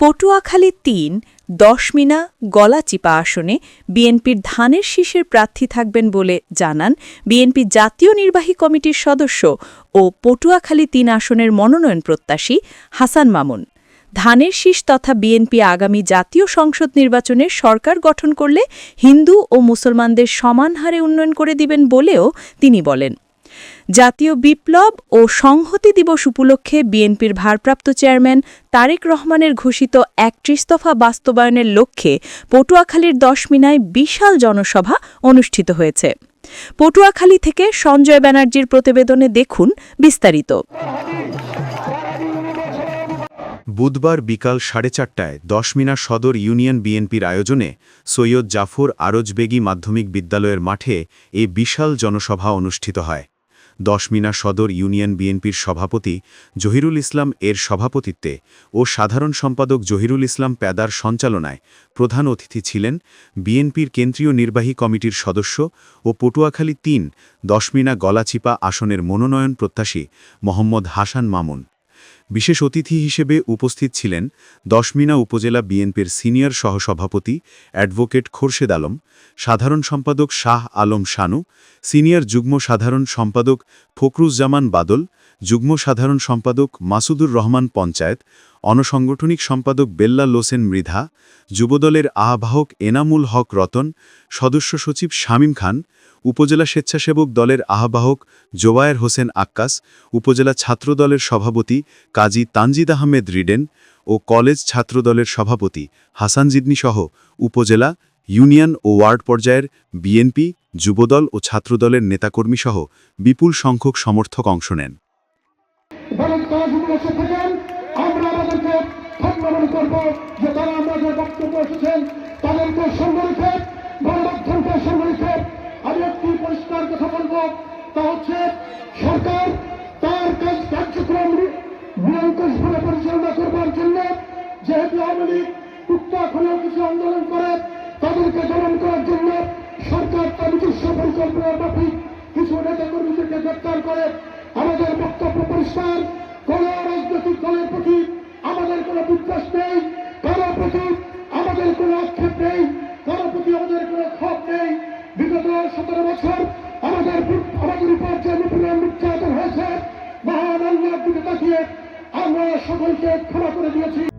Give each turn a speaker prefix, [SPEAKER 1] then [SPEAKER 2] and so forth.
[SPEAKER 1] পটুয়াখালী তিন, দশমিনা, গলাচিপা আসনে বিএনপির ধানের শীষের প্রার্থী থাকবেন বলে জানান বিএনপি জাতীয় নির্বাহী কমিটির সদস্য ও পটুয়াখালী তিন আসনের মনোনয়ন প্রত্যাশী হাসান মামুন। ধানের শীষ তথা বিএনপি আগামী জাতীয় সংসদ নির্বাচনে সরকার গঠন করলে হিন্দু ও মুসলমানদের সমান হারে উন্নয়ন করে দিবেন বলেও তিনি বলেন। জাতীয় বিপ্লব ও সংহতি দিবস উপলক্ষে বিএনপির ভারপ্রাপ্ত চেয়ারম্যান তারেক রহমানের ঘোষিত একত্রিশ দফা বাস্তবায়নের লক্ষ্যে পটুয়াখালীর দশমিনায় বিশাল জনসভা অনুষ্ঠিত হয়েছে। পটুয়াখালী থেকে সঞ্জয় ব্যানার্জির প্রতিবেদনে দেখুন বিস্তারিত।
[SPEAKER 2] বুধবার বিকাল সাড়ে চারটায় দশমিনা সদর ইউনিয়ন বিএনপির আয়োজনে সৈয়দ জাফর আরজবেগী মাধ্যমিক বিদ্যালয়ের মাঠে এ বিশাল জনসভা অনুষ্ঠিত হয়। দশমিনা সদর ইউনিয়ন বিএনপির সভাপতি জহিরুল ইসলাম এর সভাপতিত্বে ও সাধারণ সম্পাদক জহিরুল ইসলাম প্যাদার সঞ্চালনায় প্রধান অতিথি ছিলেন বিএনপির কেন্দ্রীয় নির্বাহী কমিটির সদস্য ও পটুয়াখালী তিন দশমিনা গলাচিপা আসনের মনোনয়ন প্রত্যাশী মোহাম্মদ হাসান মামুন। বিশেষ অতিথি হিসেবে উপস্থিত ছিলেন দশমিনা উপজেলা বিএনপির সিনিয়র সহসভাপতি অ্যাডভোকেট খোরশেদ আলম, সাধারণ সম্পাদক শাহ আলম শানু, সিনিয়র যুগ্ম সাধারণ সম্পাদক ফখরুজ্জামান বাদল যুগ্ম সাধারণ সম্পাদক মাসুদুর রহমান পঞ্চায়েত, অনসংগঠনিক সম্পাদক বেল্লা লোসেন মৃধা, যুবদলের আহ্বায়ক এনামুল হক রতন, সদস্য সচিব শামীম খান, উপজেলা স্বেচ্ছাসেবক দলের আহ্বায়ক জোবায়ের হোসেন আক্কাস, উপজেলা ছাত্রদলের সভাপতি কাজী তানজিদ আহমেদ রিডেন ও কলেজ ছাত্রদলের সভাপতি হাসান সহ উপজেলা, ইউনিয়ন ও ওয়ার্ড পর্যায়ের বিএনপি, যুবদল ও ছাত্রদলের নেতাকর্মীসহ বিপুল সংখ্যক সমর্থক অংশ নেন।
[SPEAKER 3] করব যে তারা আমরা যে বক্তব্য এসেছেন, তাদেরকে সঙ্গে রেখে গণমাধ্যমকে সঙ্গে রেখে আমি একটি পরিষ্কার কথা বলব, তা হচ্ছে সরকার তার কাজ কার্যক্রম নিরঙ্কুশভাবে পরিচালনা করবার জন্য যেহেতু আওয়ামী লীগ উত্তরাখণ্ডেও কিছু আন্দোলন করে, তাদেরকে দমন করার জন্য সরকার তার নিজস্ব পরিকল্পনার মাফিক কিছু নেতাকর্মীদেরকে গ্রেপ্তার করে। আমাদের বক্তব্য পরিষ্কার, কোন রাজনৈতিক দলের প্রতি কোনো বিশ্বাস নেই কারও প্রতি আমাদের কোনো আক্ষেপ নেই কারোর প্রতি আমাদের কোনো ক্ষোভ নেই। বিগত সতেরো বছর আমাদের আমাদের উপর যে নিপীড়ন নির্যাতন হয়েছে, মহান আল্লাহর দিকে তাকিয়ে আমরা সকলকে ক্ষমা করে দিয়েছি।